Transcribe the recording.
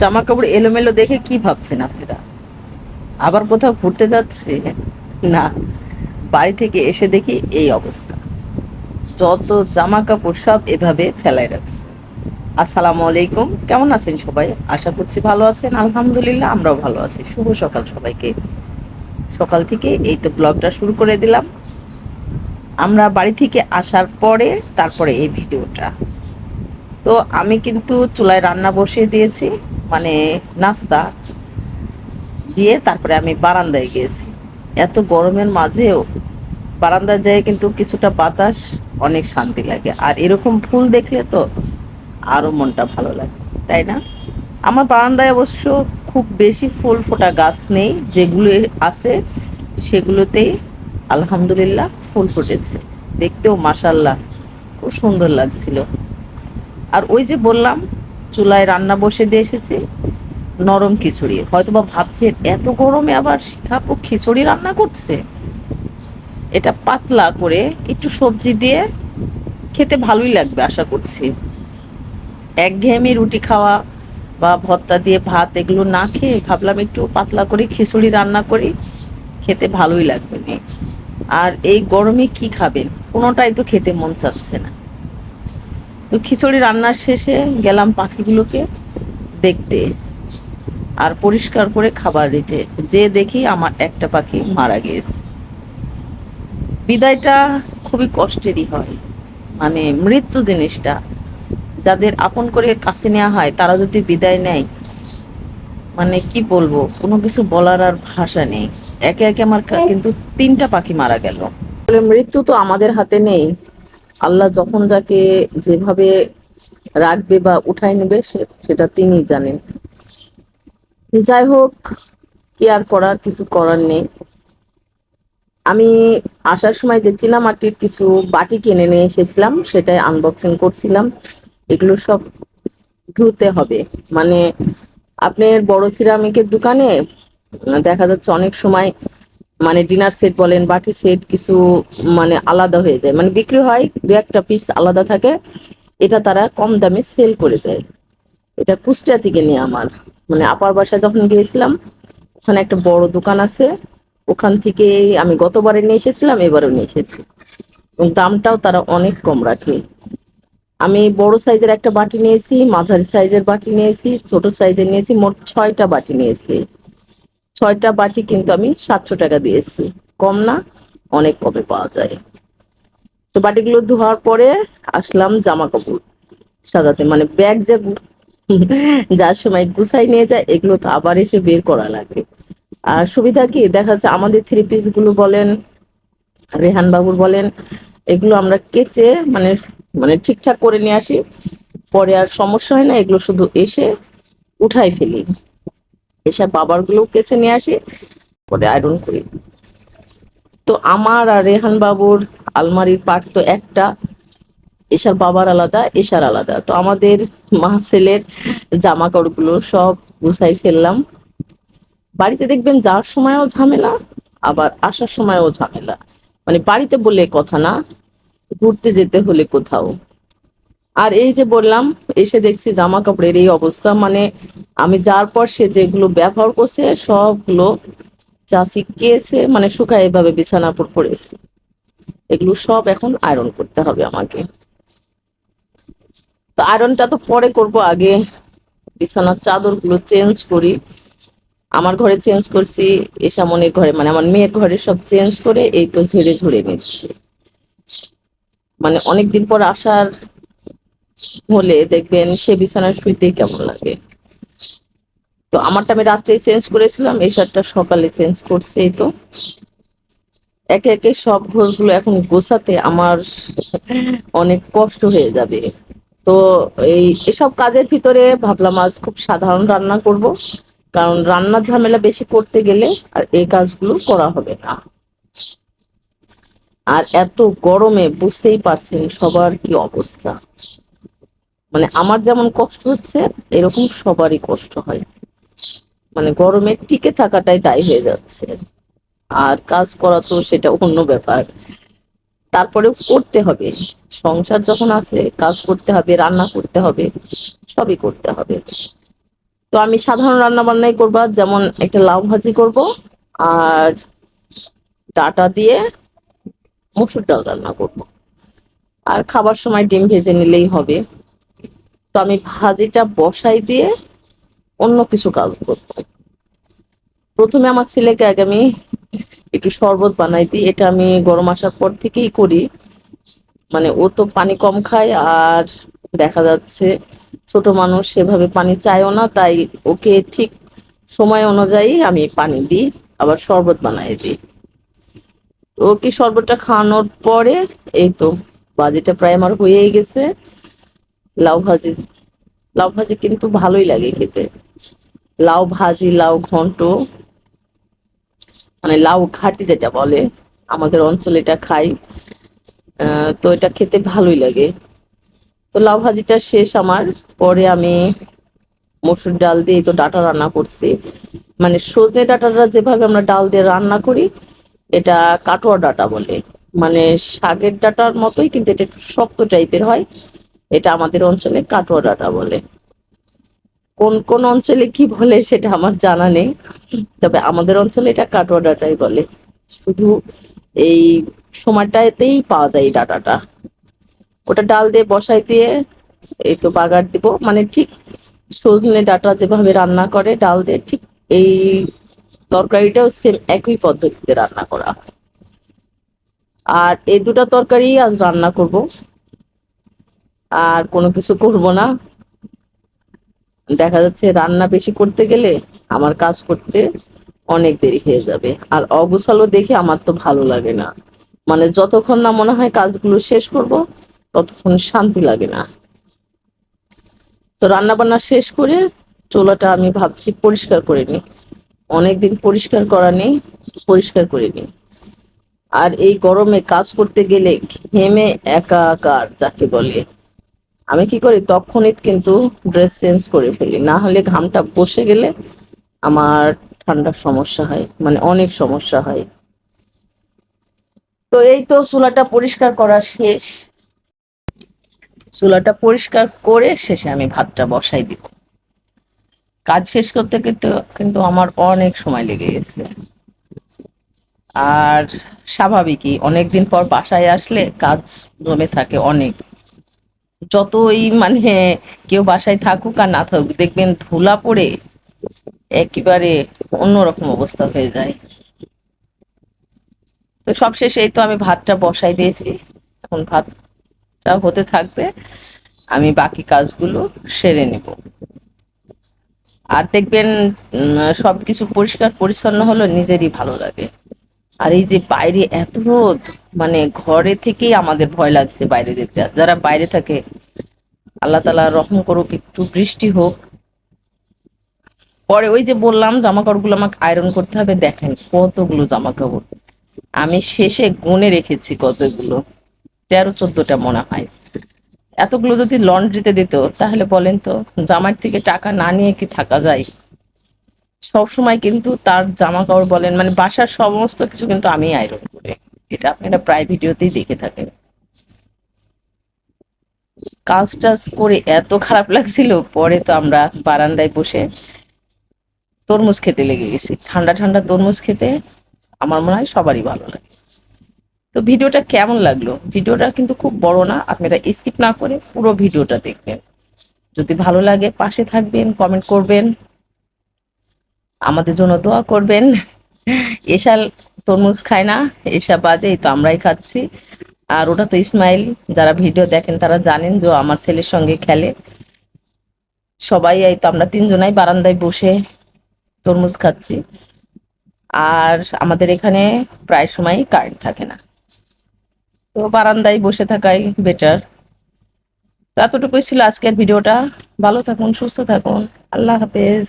জামা কাপড় এলোমেলো দেখে কি ভাবছেন আপনারা? আবার কোথাও ঘুরতে যাচ্ছে? না, বাড়ি থেকে এসে দেখি এই অবস্থা। যত জামা কাপড় সব এভাবে ফেলাই রাখছে। আসসালামু আলাইকুম, কেমন আছেন সবাই? আশা করছি ভালো আছেন, আলহামদুলিল্লাহ আমরাও ভালো আছি। শুভ সকাল সবাইকে। সকাল থেকে এই তো ব্লগটা শুরু করে দিলাম। আমরা বাড়ি থেকে আসার পরে, তারপরে এই ভিডিওটা। তো আমি কিন্তু চুলায় রান্না বসিয়ে দিয়েছি। মানে নাস্তা দিয়ে তারপরে আমি বারান্দায় গিয়েছি। এত গরমের মাঝেও বারান্দায় যেয়ে কিন্তু কিছুটা বাতাস, অনেক শান্তি লাগে। আর এরকম ফুল দেখলে তো আরও মনটা ভালো লাগে, তাই না? আমার বারান্দায় অবশ্য খুব বেশি ফুল ফোটা গাছ নেই, যেগুলো আছে সেগুলোতেই আলহামদুলিল্লাহ ফুল ফুটেছে। দেখতেও মাসাল্লাহ খুব সুন্দর লাগছিল। আর ওই যে বললাম চুলায় রান্না বসে দিয়ে এসেছি, নরম খিচুড়ি। হয়তো বা ভাবছেন এত গরমে আবার শিখাপু খিচুড়ি রান্না করছে? এটা পাতলা করে একটু সবজি দিয়ে খেতে ভালোই লাগবে আশা করছি। একঘেয়েমি রুটি খাওয়া বা ভর্তা দিয়ে ভাত এগুলো না খেয়ে ভাবলাম একটু পাতলা করে খিচুড়ি রান্না করি, খেতে ভালোই লাগবে। আর এই গরমে কি খাবেন? কোনোটাই তো খেতে মন চাচ্ছে না। তো খিচুড়ি রান্নার শেষে গেলাম পাখিগুলোকে দেখতে আর পরিষ্কার করে খাবার দিতে। যে দেখি আমার একটা পাখি মারা গেছে। বিদায়টা খুবই কষ্টেরই হয়। মানে মৃত্যু জিনিসটা। যাদের আপন করে কাছে নেওয়া হয়, তারা যদি বিদায় নেয় মানে কি বলব? কোনো কিছু বলার আর ভাষা নেই। একে একে আমার কিন্তু তিনটা পাখি মারা গেল। মৃত্যু তো আমাদের হাতে নেই। আল্লাহ যখন যাকে যেভাবে রাখবে বা উঠাই নেবে সেটা তিনি জানেন। যাই হোক, কি আর করার কিছু করার নেই। আমি আসার সময় যে চীনামাটির কিছু বাটি কিনে নিয়ে এসেছিলাম, সেটাই আনবক্সিং করছিলাম। এগুলো সব ধুতে হবে। মানে আপনার বড় সিরামিকের দোকানে, দেখা যাচ্ছে অনেক সময় মানে ডিনার সেট বলেন, বাটি সেট কিছু মানে আলাদা হয়ে যায়। মানে বিক্রি হয়, দু একটা পিস আলাদা থাকে, এটা তারা কম দামে সেল করে দেয়। এটা কুষ্টিয়া থেকে নিয়ে আমার মানে আপার বাসায় যখন গিয়েছিলাম, ওখানে একটা বড় দোকান আছে, ওখান থেকে আমি গতবারে নিয়ে এসেছিলাম, এবারও নিয়ে এসেছি। এবং দামটাও তারা অনেক কম রাখে। আমি বড় সাইজের একটা বাটি নিয়েছি, মাঝারি সাইজের বাটি নিয়েছি, ছোট সাইজের নিয়েছি, মোট ছয়টা বাটি নিয়েছি। ছয়টা বাটি কিন্তু আমি সাতশো টাকা দিয়েছি। কম না, অনেক কমে পাওয়া যায়। তো বাটিগুলো ধোয়ার পরে আসলাম জামা কাপড় সাজাতে। মানে ব্যাগ যে যার সময় গুছাই নিয়ে যায়, এগুলো তো আবার এসে বের করা লাগে। আর সুবিধা কি? দেখা যাচ্ছে আমাদের থ্রি পিসগুলো বলেন, রেহান বাবুর বলেন, এগুলো আমরা কেচে মানে মানে ঠিকঠাক করে নিয়ে আসি। পরে আর সমস্যা হয় না, এগুলো শুধু এসে উঠাই ফেলি। এসে বাবারগুলো কেচে নিয়ে আসি, পরে আয়রন করি। তো আমার আর রেহান বাবুর আলমারির পার্ট তো একটা, এশার বাবার আলাদা, এশার আলাদা। তো আমাদের মা, ছেলের জামা কাপড়গুলো সব গুছাই ফেললাম। বাড়িতে দেখবেন যাওয়ার সময়ও ঝামেলা, আবার আসার সময়ও ঝামেলা। মানে বাড়িতে বলে কথা না, ঘুরতে যেতে হলে কোথাও। আর এই যে বললাম, এসে দেখছি জামা কাপড়ের এই অবস্থা মানে আমি যার পর সে যেগুলো ব্যবহার করছে, সবগুলো চাচি কেছে মানে শুকায় এভাবে বিছানা উপর পড়েছে। এগুলো সব এখন আয়রন করতে হবে আমাকে। তো আয়রনটা তো পরে করব আগে। বিছানার চাদরগুলো চেঞ্জ করি। আমার ঘরে চেঞ্জ করছি এসামনির ঘরে মানে আমার মেয়ের ঘরে সব চেঞ্জ করে এই তো ঝেড়ে ঝুড়ে নিচ্ছি। মানে অনেকদিন পর আসার হলে দেখবেন সে বিছানায় শুইতেই কেমন লাগে। তো আমারটা আমি রাত্রে চেঞ্জ করেছিলাম, এই শার্টটা সকালে চেঞ্জ করছি তো। একে একে সব ঘরগুলো এখন গোছাতে আমার অনেক কষ্ট হয়ে যাবে। তো এই এসব কাজের ভিতরে ভাবলাম আজ খুব সাধারণ রান্না করব, কারণ রান্নার ঝামেলা বেশি করতে গেলে আর এই কাজগুলো করা হবে না। আর এত গরমে বুঝতেই পারছেন সবার কি অবস্থা। মানে আমার যেমন কষ্ট হচ্ছে, এরকম সবারই কষ্ট হয়। মানে গরমে টিকে থাকাটাই দায়ী হয়ে যাচ্ছে। আর কাজ করা তো সেটা অন্য ব্যাপার। তারপরেও করতে হবে। সংসার যখন আছে, কাজ করতে হবে, রান্না করতে হবে, সবই করতে হবে। তো আমি সাধারণ রান্না বান্নাই করবা, যেমন একটা লাউ ভাজি করব আর ডাটা দিয়ে মসুর ডাল রান্না করব। আর খাবার সময় ডিম ভেজে নিলেই হবে। তো আমি ভাজিটা বসাই দিয়ে অন্য কিছু কাজ করব। প্রথমে আমার ছেলেকে আগে আমি একটু শরবত বানাই দিই। এটা আমি গরম আসার পর থেকেই করি। মানে ও তো পানি কম খায় আর দেখা যাচ্ছে ছোট মানুষ সেভাবে পানি চায়ও না, তাই ওকে ঠিক সময় অনুযায়ী আমি পানি দিই, আবার শরবত বানাই দিই। ওকে শরবতটা খাওয়ানোর পরে এই তো বাজিটা প্রায় আমার হয়েই গেছে। লাউ ভাজি লাউ ভাজি কিন্তু ভালোই লাগে খেতে। লাউ ভাজি, লাউ ঘন্ট মানে লাউ ঘাটি যেটা বলে, আমাদের অঞ্চলে এটা খাই তো এটা খেতে ভালোই লাগে। তো লাউ ভাজিটা শেষ আমার, পরে আমি মসুর ডাল দিয়ে তো ডাটা রান্না করছি। মানে সজনে ডাটাটা যেভাবে আমরা ডাল দিয়ে রান্না করি, এটা কাটোয়া ডাটা বলে। মানে শাকের ডাটার মতোই, কিন্তু এটা একটু শক্ত টাইপের হয়। এটা আমাদের অঞ্চলে কাটোয়া ডাটা বলে। কোন কোন অঞ্চলে কি বলে সেটা আমার জানা নেই। তবে আমাদের অঞ্চলে এটা কাটোয়া ডাটাই বলে। শুধু এই সময়টাতেই পাওয়া যায় এই ডাটাটা। ওটা ডাল দিয়ে বসাই দিয়ে এই তো বাগার দিব। মানে ঠিক সজনে ডাটা যেভাবে রান্না করে ডাল দিয়ে ঠিক এই তরকারিটাও সেম একই পদ্ধতিতে রান্না করা। আর এই দুটো তরকারি আজ রান্না করব। আর কোনো কিছু করব না। দেখা যাচ্ছে রান্না বেশি করতে গেলে আমার কাজ করতে অনেক দেরি হয়ে যাবে। আর অগুছালো দেখে আমার তো ভালো লাগে না। মানে যতক্ষণ না মনে হয় কাজগুলো শেষ করব, ততক্ষণ শান্তি লাগে না। তো রান্না বান্না শেষ করে চোলাটা আমি ভাবছি পরিষ্কার করে নিই। অনেকদিন পরিষ্কার করা নেই, পরিষ্কার করে নিই। আর এই গরমে কাজ করতে গেলে ঘেমে একাকার, যাকে বলে। আমি কি করি তখনই কিন্তু ড্রেস চেঞ্জ করে ফেলি। না হলে ঘামটা বসে গেলে আমার ঠান্ডার সমস্যা হয় মানে অনেক সমস্যা হয়। তো এই তো চুলাটা পরিষ্কার করা শেষ। চুলাটা পরিষ্কার করে শেষে আমি ভাতটা বসাই দিব। কাজ শেষ করতে কিন্তু কিন্তু আমার অনেক সময় লেগে গেছে। আর স্বাভাবিকই, অনেকদিন পর বাসায় আসলে কাজ জমে থাকে অনেক। যতই মানে কেউ বাসায় থাকুক আর না থাকুক, দেখবেন ধুলা পড়ে একেবারে অন্যরকম অবস্থা হয়ে যায়। তো সবশেষে তো আমি ভাতটা বসাই দিয়েছি। এখন ভাতটা হতে থাকবে। আমি বাকি কাজগুলো সেরে নেব। আর দেখবেন সব কিছু পরিষ্কার পরিচ্ছন্ন হলো, নিজেরই ভালো লাগে। আর এই যে বাইরে এত রোদ মানে ঘরে থেকেই আমাদের ভয় লাগছে বাইরে যেতে। যারা বাইরে থাকে, আল্লাহ তালা রহম করুক, একটু বৃষ্টি হোক। পরে ওই যে বললাম জামা কাপড়গুলো আমাকে আয়রন করতে হবে। দেখেন কতগুলো জামা কাপড় আমি শেষে গুনে রেখেছি কতগুলো। তেরো, চোদ্দটা মনে হয়। এতগুলো যদি লন্ড্রিতে দিত, তাহলে বলেন তো, জামার থেকে টাকা না নিয়ে কি থাকা যায়? সব সময় কিন্তু তার জামা কাপড় বলেন মানে বাসার সমস্ত কিছু কিন্তু আমি আয়রন করি এটা আপনারা প্রায় ভিডিওতেই দেখে থাকেন। কাজ টাজ করে এত খারাপ লাগছিল, পরে তো আমরা বারান্দায় বসে তরমুজ খেতে লেগে গেছি। ঠান্ডা ঠান্ডা তরমুজ খেতে আমার মনে হয় সবারই ভালো লাগে। তো ভিডিওটা কেমন লাগল? ভিডিওটা কিন্তু খুব বড় না আপনারা স্কিপ না করে পুরো ভিডিওটা দেখবেন। যদি ভালো লাগে পাশে থাকবেন কমেন্ট করবেন। আমাদের জন্য দোয়া করবেন। এশাল তরমুজ খায় না এসা বাদে তো আমরাই খাচ্ছি। আর ওটা তো ইসমাইল, যারা ভিডিও দেখেন তারা জানেন যে আমার ছেলের সঙ্গে খেলে। সবাই, এই তো আমরা তিনজনাই বারান্দায় বসে তরমুজ খাচ্ছি। আর আমাদের এখানে প্রায় সময় কারেন্ট থাকে না। তো বারান্দায় বসে থাকাই বেটার এতটুকুই ছিল আজকের ভিডিওটা। ভালো থাকুন, সুস্থ থাকুন। আল্লাহ হাফেজ।